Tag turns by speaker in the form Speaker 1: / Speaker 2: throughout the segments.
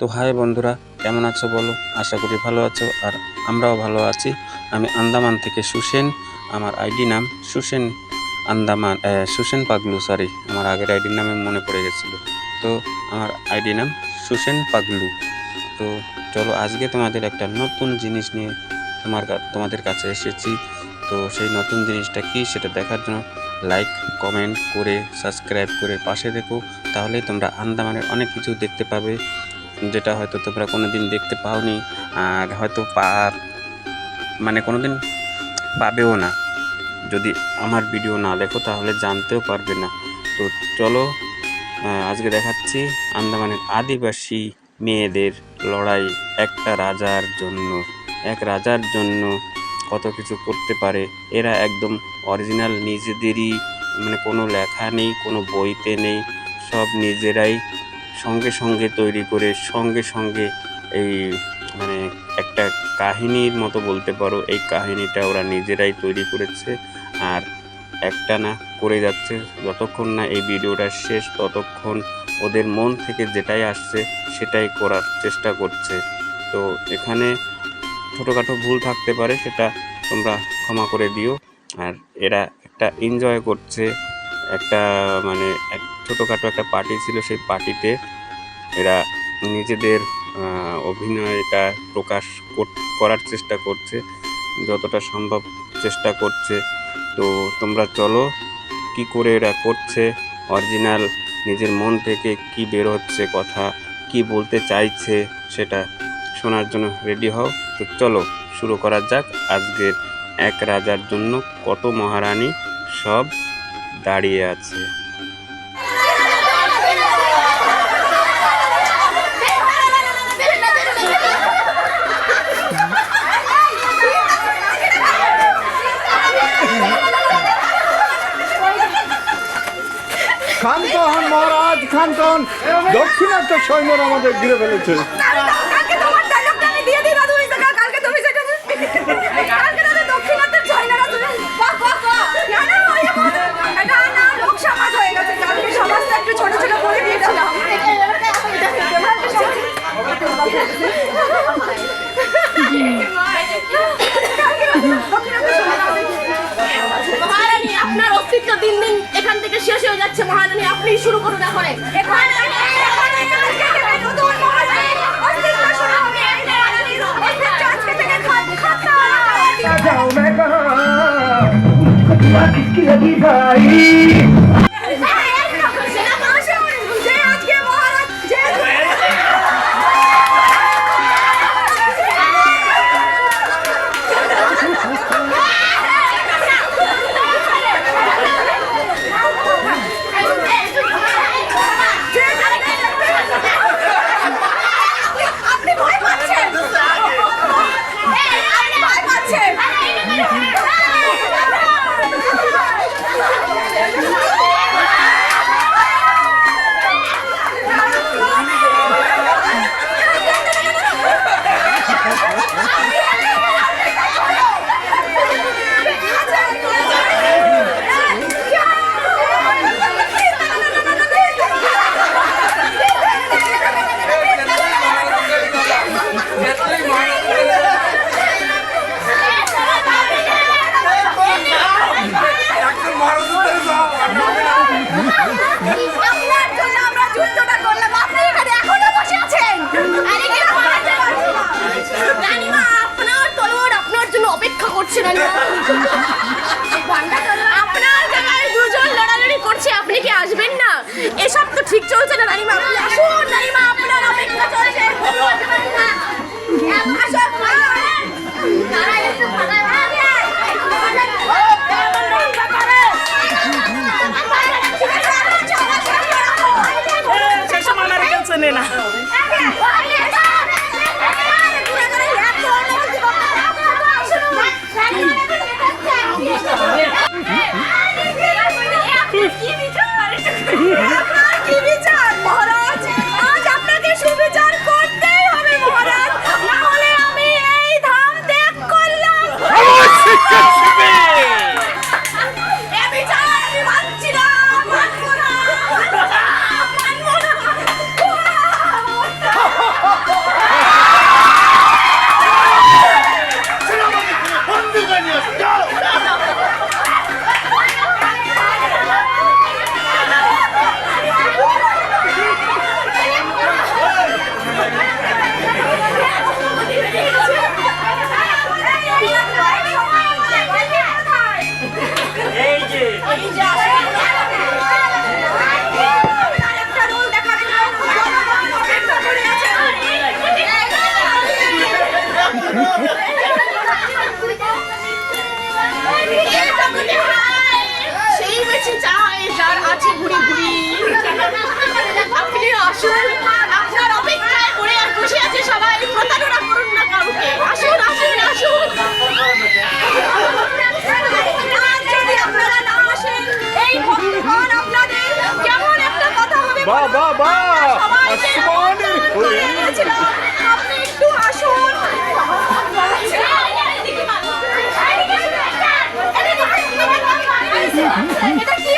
Speaker 1: তো হাই বন্ধুরা, কেমন আছো বলো? আশা করি ভালো আছো আর আমরাও ভালো আছি। আমি আন্দামান থেকে সুসেন, আমার আইডি নাম সুসেন আন্দামান সুসেন পাগলু সরি আমার আগের আইডির নামে মনে পড়ে গেছিল। তো আমার আইডি নাম সুসেন পাগলু। তো চলো আজকে তোমাদের একটা নতুন জিনিস নিয়ে তোমার তোমাদের কাছে এসেছি। তো সেই নতুন জিনিসটা কি সেটা দেখার জন্য লাইক কমেন্ট করে সাবস্ক্রাইব করে পাশে দেখো। তাহলেই তোমরা আন্দামানের অনেক কিছু দেখতে পাবে। যেটা হয়তো তোমরা কোনো দিন দেখতে পাওনি, আর হয়তো পা মানে কোনো দিন পাবেও না। যদি আমার ভিডিও না দেখো, তাহলে জানতেও পারবে না। তো চলো আজকে দেখাচ্ছি আন্দামানের আদিবাসী মেয়েদের লড়াই একটা রাজার জন্য। এক রাজার জন্য কত কিছু করতে পারে। এরা একদম অরিজিনাল নিজেদেরই মানে কোনো লেখা নেই, কোনো বইতে নেই। সব নিজেরাই সঙ্গে সঙ্গে তৈরি করে সঙ্গে সঙ্গে এই মানে একটা কাহিনীর মতো বলতে পারো। এই কাহিনীটা ওরা নিজেরাই তৈরি করেছে আর একটা না করে যাচ্ছে। যতক্ষণ না এই ভিডিওটা শেষ, ততক্ষণ ওদের মন থেকে যেটাই আসছে সেটাই করার চেষ্টা করছে। তো এখানে ছোটোখাটো ভুল থাকতে পারে, সেটা তোমরা ক্ষমা করে দিও। আর এরা একটা এনজয় করছে। একটা মানে এক ছোটোখাটো একটা পার্টি ছিল, সেই পার্টিতে এরা নিজেদের অভিনয়টা প্রকাশ কর- করার চেষ্টা করছে, যতটা সম্ভব চেষ্টা করছে। তো তোমরা চলো, কি করে এরা করছে, অরিজিনাল নিজের মন থেকে কি বের হচ্ছে কথা, কি বলতে চাইছে সেটা শোনার জন্য রেডি হও। তো চলো, শুরু করা যাক। আজকের এক রাজার জন্য কত মহারানী সব দাঁড়িয়ে আছে।
Speaker 2: খান্তন মহারাজ খান্তন। দক্ষিণাত্য সৈন্যরা আমাদের ঘিরে ফেলেছে।
Speaker 3: থেকে শেষ হয়ে যাচ্ছে মহারানী। আপনি শুরু করুন এখন।
Speaker 4: এখানে এখানে কালকে
Speaker 3: ঠিক চলছে না রানীমা আপনি আসুন রানীমা আপনার অপেক্ষা চলছে। আসুন,
Speaker 5: সেসব আমার কাছে নে।
Speaker 2: さ
Speaker 4: い。
Speaker 2: 目
Speaker 4: 立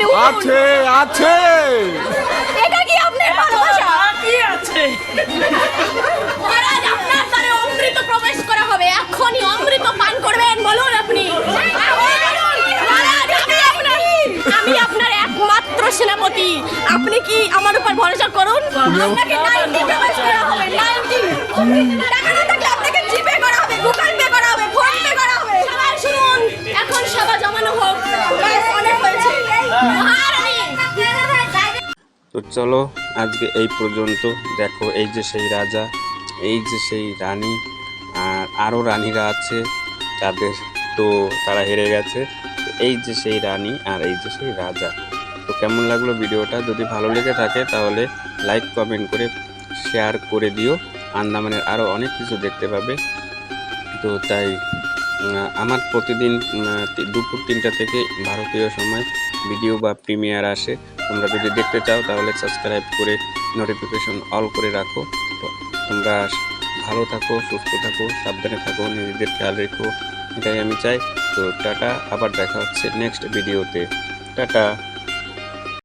Speaker 4: আপনি আছে
Speaker 2: আছে।
Speaker 4: এটা কি আপনার ভালোবাসা?
Speaker 5: কি আছে।
Speaker 4: মহারাজ আপনার দ্বারে অমৃত প্রবেশ করা হবে। এখনই অমৃত পান করবেন বলুন আপনি। আমি আপনার একমাত্র সেনাপতি। আপনি কি আমার উপর ভরসা করুন? আপনাকে
Speaker 1: নাই চলো, আজকে এই পর্যন্ত। দেখো, এই যে সেই রাজা, এই যে সেই রানী, আর আরও রানীরা আছে তাদের তো তারা হেরে গেছে। এই যে সেই রানী আর এই যে সেই রাজা। তো কেমন লাগল ভিডিওটা? যদি ভালো লেগে থাকে তাহলে লাইক, কমেন্ট করে শেয়ার করে দিও। আন্দামানের আরও অনেক কিছু দেখতে পাবে। তো তাই আমার প্রতিদিন দুপুর তিনটা থেকে ভারতীয় সময় ভিডিও বা প্রিমিয়ার আসে। তোমরা যদি দেখতে চাও তাহলে সাবস্ক্রাইব করে নোটিফিকেশন অল করে রাখো। তো তোমরা ভালো থাকো, সুস্থ থাকো, সাবধানে থাকো, নিজেদের খেয়াল রেখো। এটাই আমি চাই। তো টাটা, আবার দেখা হচ্ছে নেক্সট ভিডিওতে টাটা!